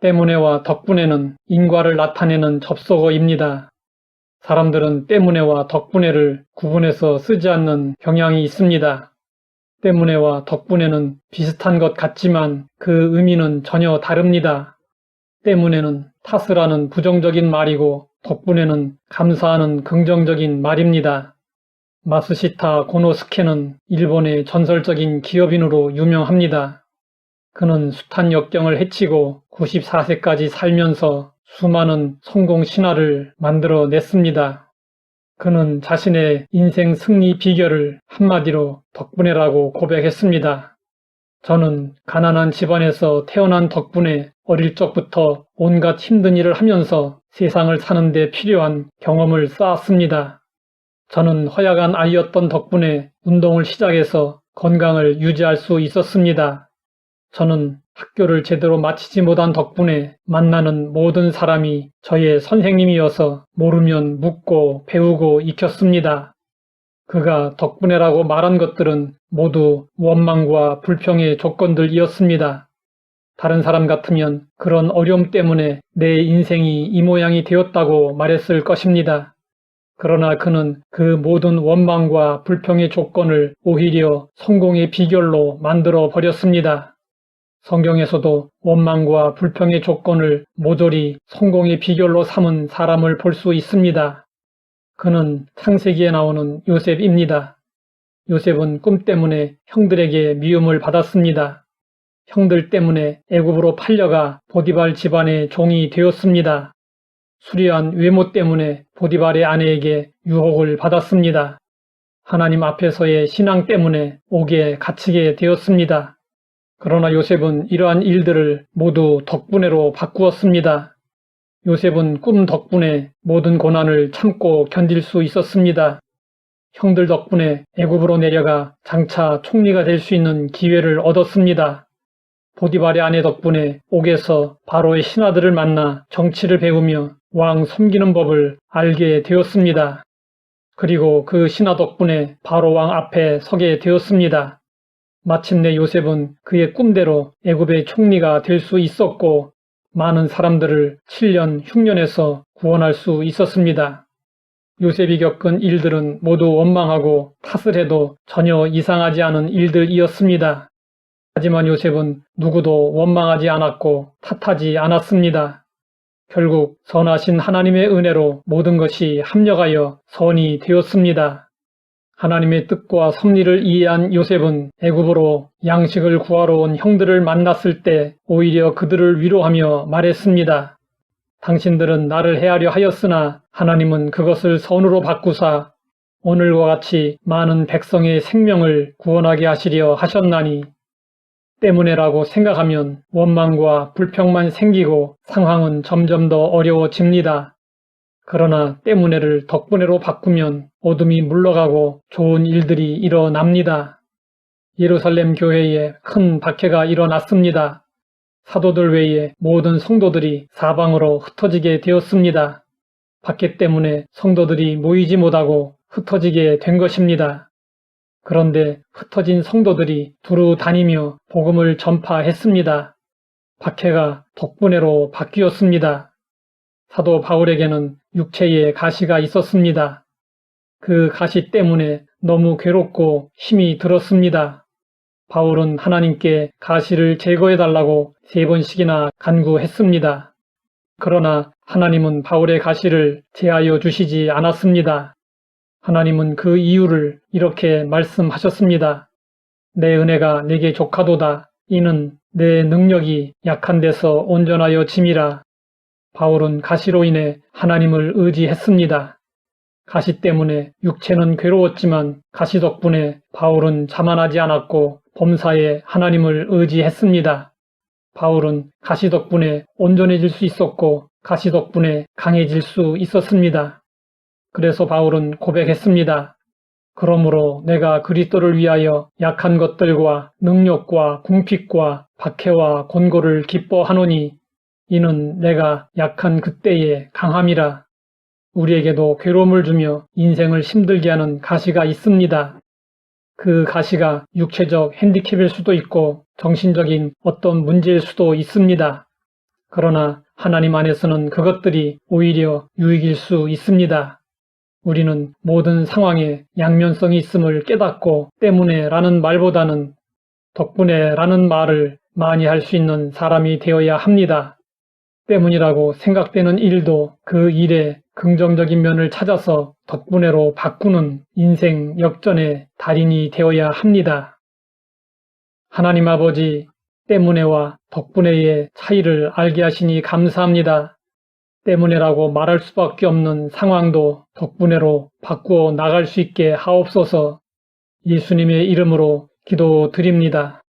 때문에와 덕분에는 인과를 나타내는 접속어입니다. 사람들은 때문에와 덕분에를 구분해서 쓰지 않는 경향이 있습니다. 때문에와 덕분에는 비슷한 것 같지만 그 의미는 전혀 다릅니다. 때문에는 탓을 부정적인 말이고 덕분에는 감사하는 긍정적인 말입니다. 마스시타 고노스케는 일본의 전설적인 기업인으로 유명합니다. 그는 숱한 역경을 헤치고 94세까지 살면서 수많은 성공 신화를 만들어 냈습니다. 그는 자신의 인생 승리 비결을 한마디로 덕분에라고 고백했습니다. 저는 가난한 집안에서 태어난 덕분에 어릴 적부터 온갖 힘든 일을 하면서 세상을 사는데 필요한 경험을 쌓았습니다. 저는 허약한 아이였던 덕분에 운동을 시작해서 건강을 유지할 수 있었습니다. 저는 학교를 제대로 마치지 못한 덕분에 만나는 모든 사람이 저의 선생님이어서 모르면 묻고 배우고 익혔습니다. 그가 덕분에라고 말한 것들은 모두 원망과 불평의 조건들이었습니다. 다른 사람 같으면 그런 어려움 때문에 내 인생이 이 모양이 되었다고 말했을 것입니다. 그러나 그는 그 모든 원망과 불평의 조건을 오히려 성공의 비결로 만들어 버렸습니다. 성경에서도 원망과 불평의 조건을 모조리 성공의 비결로 삼은 사람을 볼 수 있습니다. 그는 창세기에 나오는 요셉입니다. 요셉은 꿈 때문에 형들에게 미움을 받았습니다. 형들 때문에 애굽으로 팔려가 보디발 집안의 종이 되었습니다. 수리한 외모 때문에 보디발의 아내에게 유혹을 받았습니다. 하나님 앞에서의 신앙 때문에 옥에 갇히게 되었습니다. 그러나 요셉은 이러한 일들을 모두 덕분에로 바꾸었습니다. 요셉은 꿈 덕분에 모든 고난을 참고 견딜 수 있었습니다. 형들 덕분에 애굽으로 내려가 장차 총리가 될 수 있는 기회를 얻었습니다. 보디발의 아내 덕분에 옥에서 바로의 신하들을 만나 정치를 배우며 왕 섬기는 법을 알게 되었습니다. 그리고 그 신하 덕분에 바로 왕 앞에 서게 되었습니다. 마침내 요셉은 그의 꿈대로 애굽의 총리가 될 수 있었고 많은 사람들을 7년 흉년에서 구원할 수 있었습니다. 요셉이 겪은 일들은 모두 원망하고 탓을 해도 전혀 이상하지 않은 일들이었습니다. 하지만 요셉은 누구도 원망하지 않았고 탓하지 않았습니다. 결국 선하신 하나님의 은혜로 모든 것이 합력하여 선이 되었습니다. 하나님의 뜻과 섭리를 이해한 요셉은 애굽으로 양식을 구하러 온 형들을 만났을 때 오히려 그들을 위로하며 말했습니다. 당신들은 나를 해하려 하였으나 하나님은 그것을 선으로 바꾸사 오늘과 같이 많은 백성의 생명을 구원하게 하시려 하셨나니 때문에라고 생각하면 원망과 불평만 생기고 상황은 점점 더 어려워집니다. 그러나 때문에를 덕분에로 바꾸면 어둠이 물러가고 좋은 일들이 일어납니다. 예루살렘 교회에 큰 박해가 일어났습니다. 사도들 외에 모든 성도들이 사방으로 흩어지게 되었습니다. 박해 때문에 성도들이 모이지 못하고 흩어지게 된 것입니다. 그런데 흩어진 성도들이 두루 다니며 복음을 전파했습니다. 박해가 덕분에로 바뀌었습니다. 사도 바울에게는 육체에 가시가 있었습니다. 그 가시 때문에 너무 괴롭고 힘이 들었습니다. 바울은 하나님께 가시를 제거해달라고 세 번씩이나 간구했습니다. 그러나 하나님은 바울의 가시를 제하여 주시지 않았습니다. 하나님은 그 이유를 이렇게 말씀하셨습니다. 내 은혜가 내게 족하도다. 이는 내 능력이 약한 데서 온전하여 짐이라. 바울은 가시로 인해 하나님을 의지했습니다. 가시 때문에 육체는 괴로웠지만 가시 덕분에 바울은 자만하지 않았고 범사에 하나님을 의지했습니다. 바울은 가시 덕분에 온전해질 수 있었고 가시 덕분에 강해질 수 있었습니다. 그래서 바울은 고백했습니다. 그러므로 내가 그리스도를 위하여 약한 것들과 능력과 궁핍과 박해와 곤고를 기뻐하노니 이는 내가 약한 그때의 강함이라 우리에게도 괴로움을 주며 인생을 힘들게 하는 가시가 있습니다. 그 가시가 육체적 핸디캡일 수도 있고 정신적인 어떤 문제일 수도 있습니다. 그러나 하나님 안에서는 그것들이 오히려 유익일 수 있습니다. 우리는 모든 상황에 양면성이 있음을 깨닫고 때문에 라는 말보다는 덕분에 라는 말을 많이 할 수 있는 사람이 되어야 합니다. 때문이라고 생각되는 일도 그 일의 긍정적인 면을 찾아서 덕분에로 바꾸는 인생 역전의 달인이 되어야 합니다. 하나님 아버지, 때문에와 덕분에의 차이를 알게 하시니 감사합니다. 때문에라고 말할 수밖에 없는 상황도 덕분에로 바꾸어 나갈 수 있게 하옵소서 예수님의 이름으로 기도드립니다.